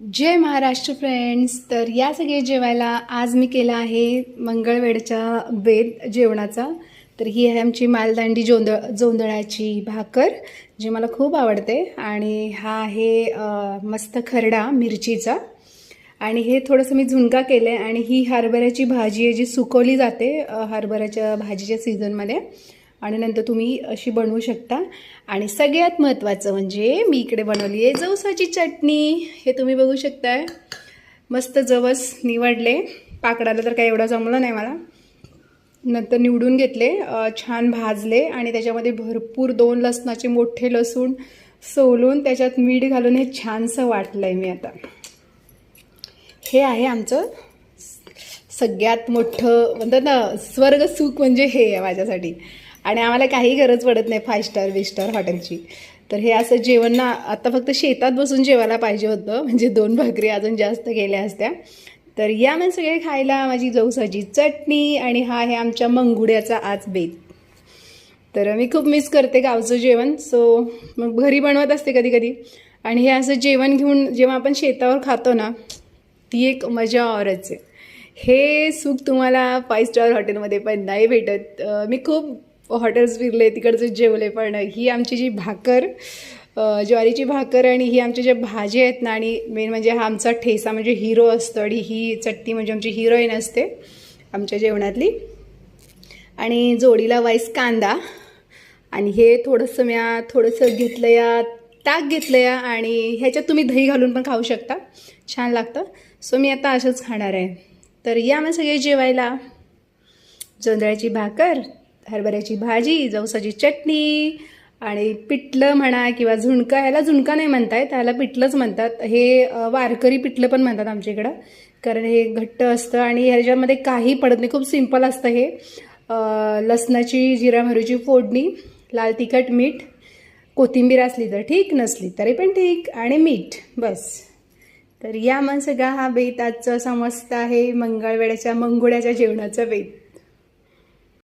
जय Maharashtra friends तर या सगळे जेवायला आज मी केला आहे मंगळवेडच्या बेद जेवणाचा. तर ही आहे आमची मालदांडी जोंदळ जोंदळाची भाकर जी मला खूप आवडते. आणि हा आहे मस्त खरडा मिरचीचा. आणि हे थोडंसं मी झुणका केलं आहे आणि ही हरभऱ्याची भाजी आहे जी सुकवली जाते हरभऱ्याच्या भाजीच्या सीझनमध्ये आणि नंतर तुम्ही अशी बनवू शकता. आणि सगळ्यात महत्त्वाचं म्हणजे मी इकडे बनवली आहे जवसाची चटणी. हे तुम्ही बघू शकताय. मस्त जवस निवडले. पाकडाला तर काही एवढं जमलं नाही मला. नंतर निवडून घेतले. छान भाजले आणि त्याच्यामध्ये भरपूर दोन लसणाचे मोठे लसूण सोलून त्याच्यात मीठ घालून हे छानसं वाटलं आहे मी आता. हे आहे आमचं सगळ्यात मोठं म्हणतात ना स्वर्ग सुख म्हणजे हे आहे माझ्यासाठी. आणि आम्हाला काही गरज पडत नाही फाय स्टार वी स्टार हॉटेलची तर हे असं जेवण ना आता फक्त शेतात बसून जेवायला पाहिजे होतं. म्हणजे दोन भाकरी अजून जास्त केल्या असत्या. तर या मग सगळे खायला माझी जवसाची चटणी आणि हा आहे आमच्या मंगुड्याचा आज बेत. तर मी खूप मिस करते गावचं जेवण. सो मग घरी बनवत असते कधी कधी. आणि हे असं जेवण घेऊन जेव्हा आपण शेतावर खातो ना ती एक मजा औरच आहे. हे सुख तुम्हाला फाय स्टार हॉटेलमध्ये पण नाही भेटत. मी खूप हॉटेल्स फिरले तिकडचे जेवले पण ही आमची जी भाकर ज्वारीची भाकर आणि ही आमच्या ज्या भाज्या आहेत ना आणि मेन म्हणजे हा आमचा ठेसा म्हणजे हिरो असतो आणि ही चटणी म्हणजे आमची हिरोईन असते आमच्या जेवणातली. आणि जोडीला वाईस कांदा. आणि हे थोडंसं म्या थोडंसं घेतलं या ताक घेतलं या आणि ह्याच्यात तुम्ही दही घालून पण खाऊ शकता. छान लागतं. सो मी आता असंच खाणार आहे. तर या मग सगळे जेवायला. जोंधळ्याची भाकर हरभऱ्याची भाजी जवसाची चटणी आणि पिठलं म्हणा किंवा झुणका ह्याला झुणका नाही म्हणताय त्याला पिठलंच म्हणतात. हे वारकरी पिठलं पण म्हणतात आमच्या इकडं कारण हे घट्ट असतं आणि ह्याच्यामध्ये काही पडत नाही. खूप सिंपल असतं हे. लसणाची जिरा मोहरीची फोडणी लाल तिखट मीठ कोथिंबीर असली तर ठीक नसली तरी पण ठीक आणि मीठ बस. तर या मग सगळा हा बेत आजचा समस्त मस्त आहे मंगळवेळ्याच्या मंगुळ्याच्या जेवणाचा बेत.